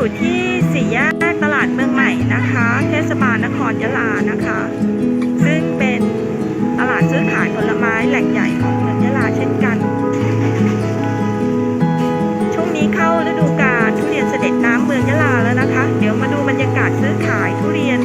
อยู่ที่สี่แยกตลาดเมืองใหม่นะคะ เทศบาลนครยะลานะคะ ซึ่งเป็นตลาดซื้อขายผลไม้แหล่งใหญ่ของเมืองยะลาเช่นกัน ช่วงนี้เข้าฤดูกาลทุเรียนเสด็จน้ำเมืองยะลาแล้วนะคะ เดี๋ยวมาดูบรรยากาศซื้อขายทุเรียน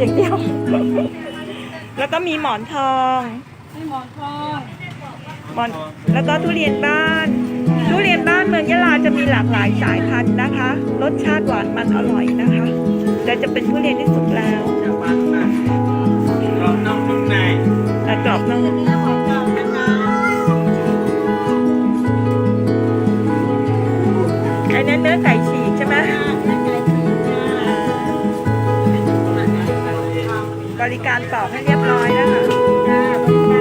อย่างเดียว แล้วก็มีหมอนทองหมอนทองแล้วก็ทุเรียนบ้าน ทุเรียนบ้านเมืองยะลาจะมีหลากหลายสายพันธุ์นะคะ รสชาติหวานมันอร่อยนะคะแต่จะเป็นทุเรียนที่สุกแล้วแต่กรอบนอกอันนั้นเนื้อไก่ กใช่ไหมบริการปอกให้เรียบร้อยนะคะ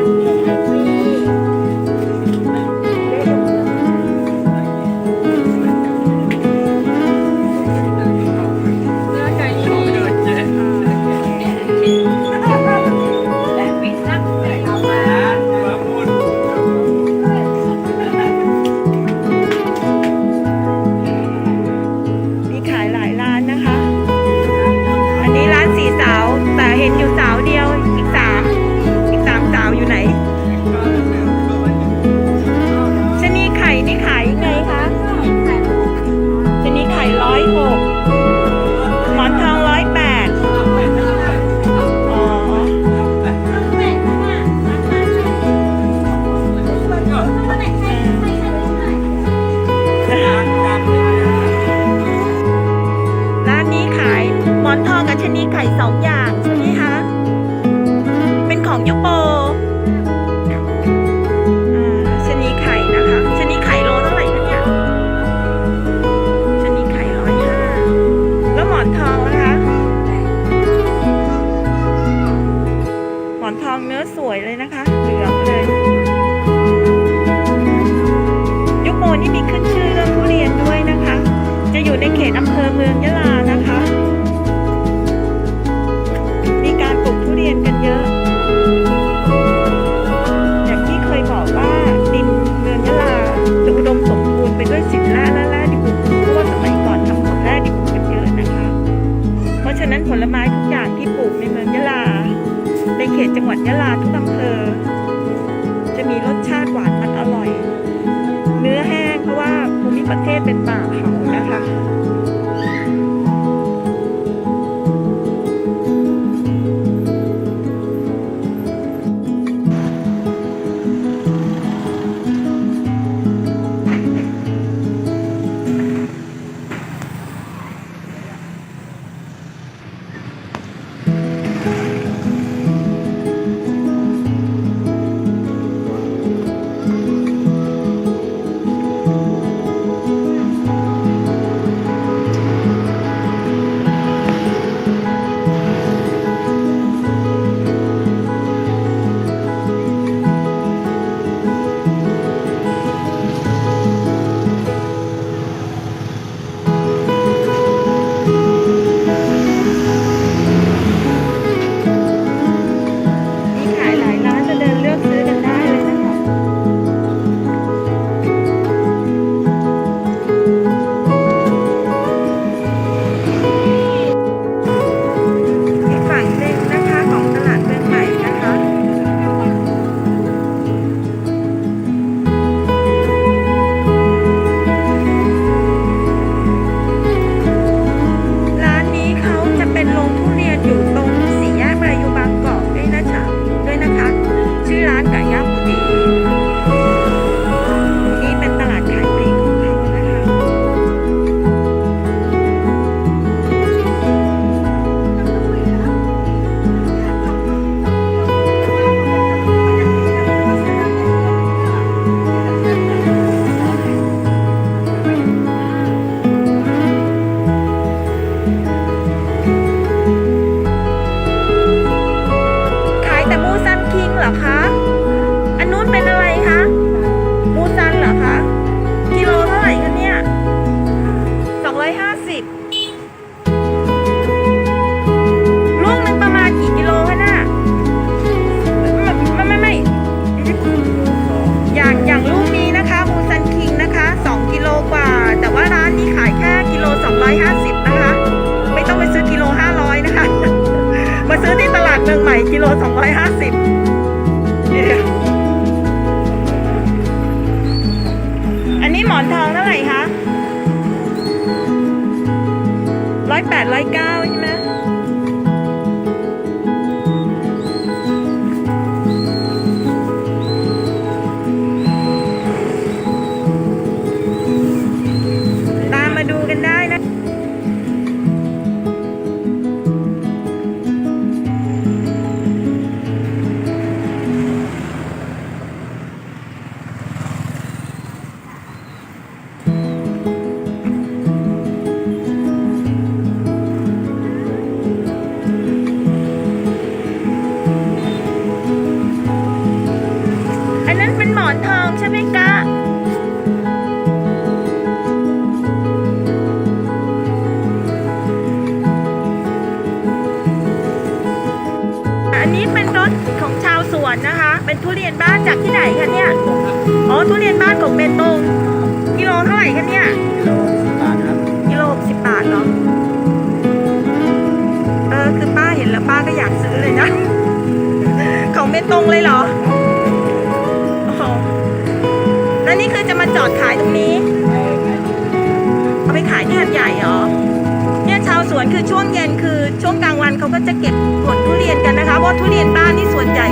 มีขายหลายร้านนะคะอันนี้ร้านสีสาวแต่เห็นอยู่สาว ส่สองอย่างใช่ไหมคะ เป็นของยุโปอ่าชะนีไข่นะคะชะนีไข่โลเท่าไหร่คะเนี่ยชะนีไข่ร้อยห้าแล้วหมอนทองนะคะ หมอนทองเนื้อสวยเลยนะคะ เหลืองเลยยุโปนี่มีขึ้นชื่อเรื่องทุเรียนด้วยนะคะ จะอยู่ในเขตอำเภอเมืองยะลา Ciao, Ime. ขตกเบตงกิโลเท่าไหร่กันเนี่ยกิโลสิบาทครับกิโลสิบาทเนาะเออคือป้าเห็นแล้วป้าก็อยากซื้อเลยนะ ของเบตงเลยเหรอแล้วนี่คือจะมาจอดขายตรงนี้ เอาไปขายที่หัดใหญ่เหรอเนี่ยชาวสวนคือช่วงเย็นคือช่วงกลางวันเขาก็จะเก็บผลทุเรียนกันนะคะเพราะทุเรียนบ้านนี่ส่วนใหญ่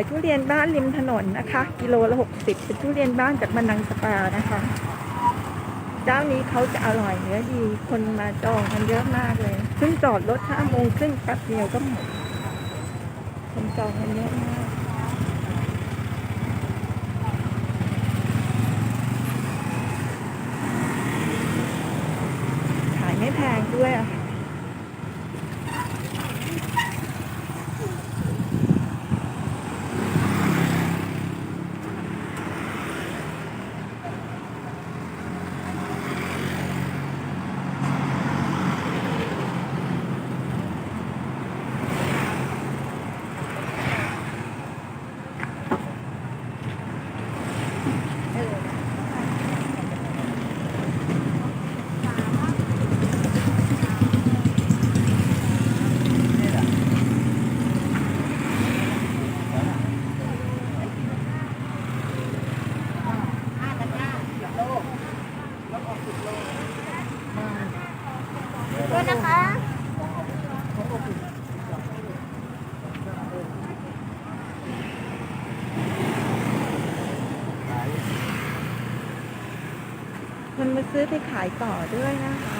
ายทุเรียนบ้านริมถนนนะคะ กิโลละหกสิบเป็นทุเรียนบ้านจากบันังสปานะคะ เจ้านี้เขาจะอร่อยเนื้อดี คนมาจองกันเยอะมากเลยซึ่งจอดรถห้าโมงครึ่งแป๊บเดียวก็หมดคนจองกันเยอะมากขายไม่แพงด้วยอะ ค่ะด้วยนะคะมันมาซื้อไปขายต่อด้วยนะคะ